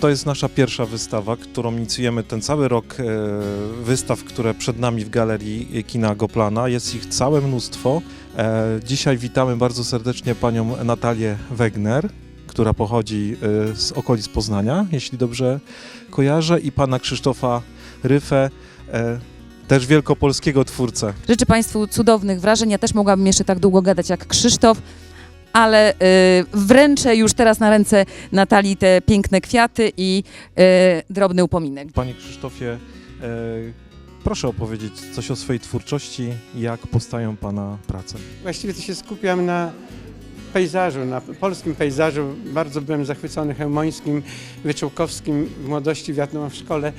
To jest nasza pierwsza wystawa, którą inicjujemy ten cały rok e, wystaw, które przed nami w galerii kina Goplana. Jest ich całe mnóstwo. E, Dzisiaj witamy bardzo serdecznie panią Natalię Wegner, która pochodzi e, z okolic Poznania, jeśli dobrze kojarzę, i pana Krzysztofa Ryfę, też wielkopolskiego twórcę. Życzę Państwu cudownych wrażeń. Ja też mogłabym jeszcze tak długo gadać jak Krzysztof, ale y, wręczę już teraz na ręce Natalii te piękne kwiaty i y, drobny upominek. Panie Krzysztofie, e, proszę opowiedzieć coś o swojej twórczości, jak powstają pana prace. Właściwie to się skupiam na pejzażu, na polskim pejzażu. Bardzo byłem zachwycony chełmońskim, wyczółkowskim. W młodości wiadomo w szkole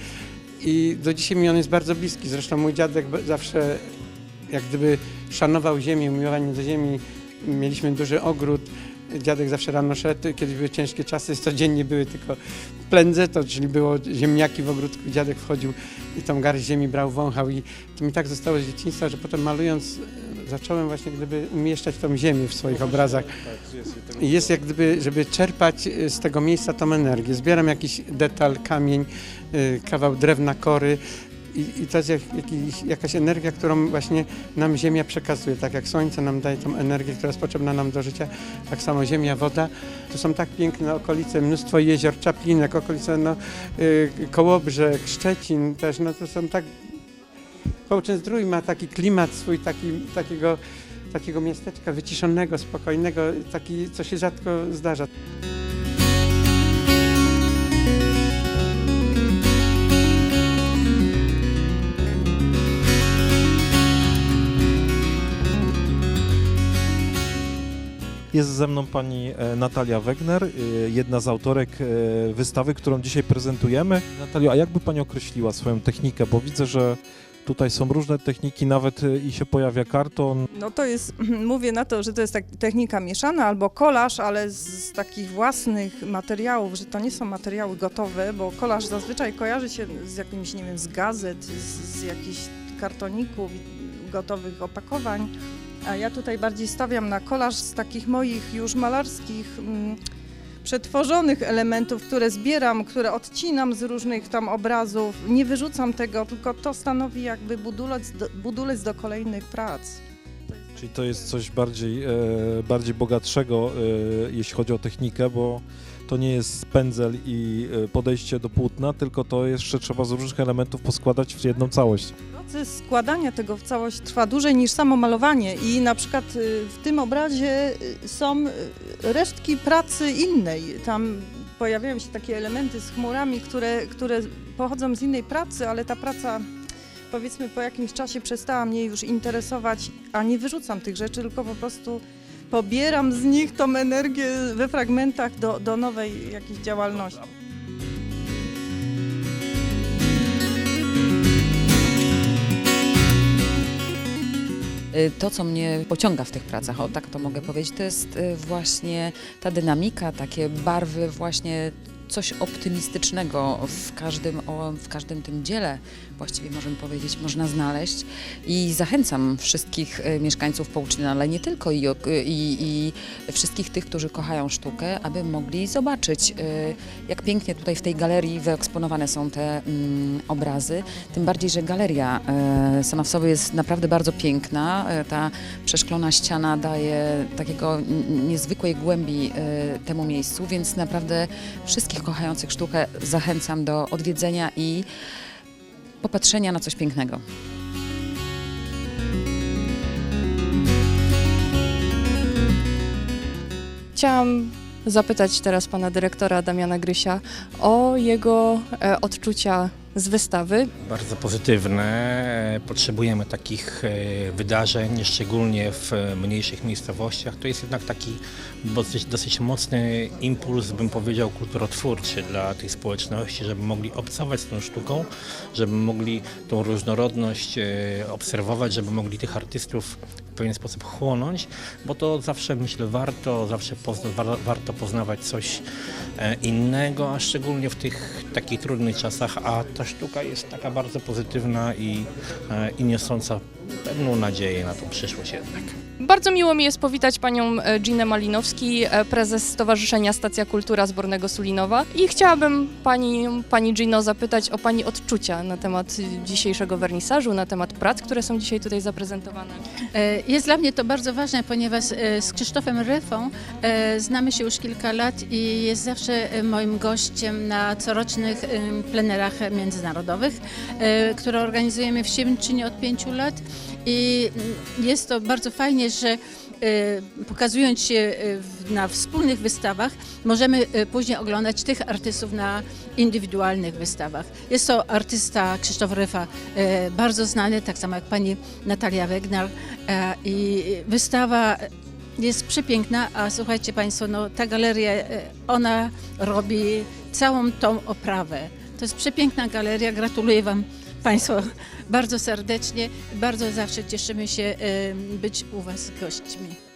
i do dzisiaj mi on jest bardzo bliski. Zresztą mój dziadek zawsze jak gdyby szanował ziemię, miłowanie do ziemi. Mieliśmy duży ogród. Dziadek zawsze rano szedł, kiedy były ciężkie czasy, codziennie były tylko plędze, to czyli było ziemniaki w ogródku. Dziadek wchodził i tą garść ziemi brał, wąchał i to mi tak zostało z dzieciństwa, że potem malując e, zacząłem właśnie gdyby umieszczać tą ziemię w swoich obrazach. I jest jak gdyby, żeby czerpać e, z tego miejsca tą energię. Zbieram jakiś detal, kamień, e, kawał drewna, kory i, i to jest jak, jakiś, jakaś energia, którą właśnie nam ziemia przekazuje. Tak jak słońce nam daje tą energię, która jest potrzebna nam do życia, tak samo ziemia, woda. To są tak piękne okolice, mnóstwo jezior, czaplinek, okolice no, y, Kołobrzeg, Szczecin też, no to są tak... Kołczyn-Zdrój ma taki klimat swój, taki, takiego, takiego miasteczka wyciszonego, spokojnego, taki, co się rzadko zdarza. Jest ze mną pani e, Natalia Wegner, e, jedna z autorek e, wystawy, którą dzisiaj prezentujemy. Natalio, a jakby pani określiła swoją technikę? Bo widzę, że tutaj są różne techniki, nawet i się pojawia karton. No to jest, mówię na to, że to jest tak, technika mieszana albo kolaż, ale z, takich własnych materiałów, że to nie są materiały gotowe, bo kolaż zazwyczaj kojarzy się z jakimś, nie wiem, z gazet, z, z jakichś kartoników, gotowych opakowań. A ja tutaj bardziej stawiam na kolaż z takich moich już malarskich mm, przetworzonych elementów, które zbieram, które odcinam z różnych tam obrazów. Nie wyrzucam tego, tylko to stanowi jakby budulec do, budulec do kolejnych prac. Czyli to jest coś bardziej, e, bardziej bogatszego, e, jeśli chodzi o technikę, bo to nie jest pędzel i e, podejście do płótna, tylko to jeszcze trzeba z różnych elementów poskładać w jedną całość. Proces składania tego w całość trwa dłużej niż samo malowanie i na przykład w tym obrazie są resztki pracy innej. Tam pojawiają się takie elementy z chmurami, które, które pochodzą z innej pracy, ale ta praca powiedzmy po jakimś czasie przestała mnie już interesować, a nie wyrzucam tych rzeczy, tylko po prostu pobieram z nich tą energię we fragmentach do, do nowej jakiejś działalności. Y, To, co mnie pociąga w tych pracach, o tak to mogę powiedzieć, to jest y, właśnie ta dynamika, takie barwy, właśnie coś optymistycznego w każdym, w każdym tym dziele, właściwie możemy powiedzieć, można znaleźć. I zachęcam wszystkich y, mieszkańców Połczyna, ale nie tylko, i, ok- i, i wszystkich tych, którzy kochają sztukę, aby mogli zobaczyć, y, jak pięknie tutaj w tej galerii wyeksponowane są te mm, obrazy. Tym bardziej, że galeria sobie jest naprawdę bardzo piękna. Ta przeszklona ściana daje takiego niezwykłej głębi temu miejscu, więc naprawdę wszystkich kochających sztukę zachęcam do odwiedzenia i popatrzenia na coś pięknego. Chciałam zapytać teraz pana dyrektora Damiana Grysia o jego e, odczucia z wystawy. Bardzo pozytywne. Potrzebujemy takich e, wydarzeń, szczególnie w mniejszych miejscowościach. To jest jednak taki dosyć, dosyć mocny impuls, bym powiedział, kulturotwórczy dla tej społeczności, żeby mogli obcować z tą sztuką, żeby mogli tą różnorodność e, obserwować, żeby mogli tych artystów w pewien sposób chłonąć, bo to zawsze myślę warto, zawsze pozna, war, warto poznawać coś e, innego, a szczególnie w tych takich trudnych czasach, a ta sztuka jest taka bardzo pozytywna i, e, i niosąca pewną nadzieję na tą przyszłość jednak. Bardzo miło mi jest powitać panią e, Ginę Malinowski, e, prezes Stowarzyszenia Stacja Kultura Zbornego Sulinowa i chciałabym pani, pani Gino zapytać o pani odczucia na temat dzisiejszego wernisażu, na temat prac, które są dzisiaj tutaj zaprezentowane. E, Jest dla mnie to bardzo ważne, ponieważ z Krzysztofem Ryfą znamy się już kilka lat i jest zawsze moim gościem na corocznych plenerach międzynarodowych, które organizujemy w Siemczynie od pięciu lat i jest to bardzo fajnie, że e, pokazując się e, na wspólnych wystawach, możemy e, później oglądać tych artystów na indywidualnych wystawach. Jest to artysta Krzysztof Ryfa, bardzo znany, tak samo jak pani Natalia Wegner e, i wystawa jest przepiękna, a słuchajcie Państwo, no, ta galeria, ona robi całą tą oprawę. To jest przepiękna galeria, gratuluję Wam Państwo bardzo serdecznie, bardzo zawsze cieszymy się być u Was gośćmi.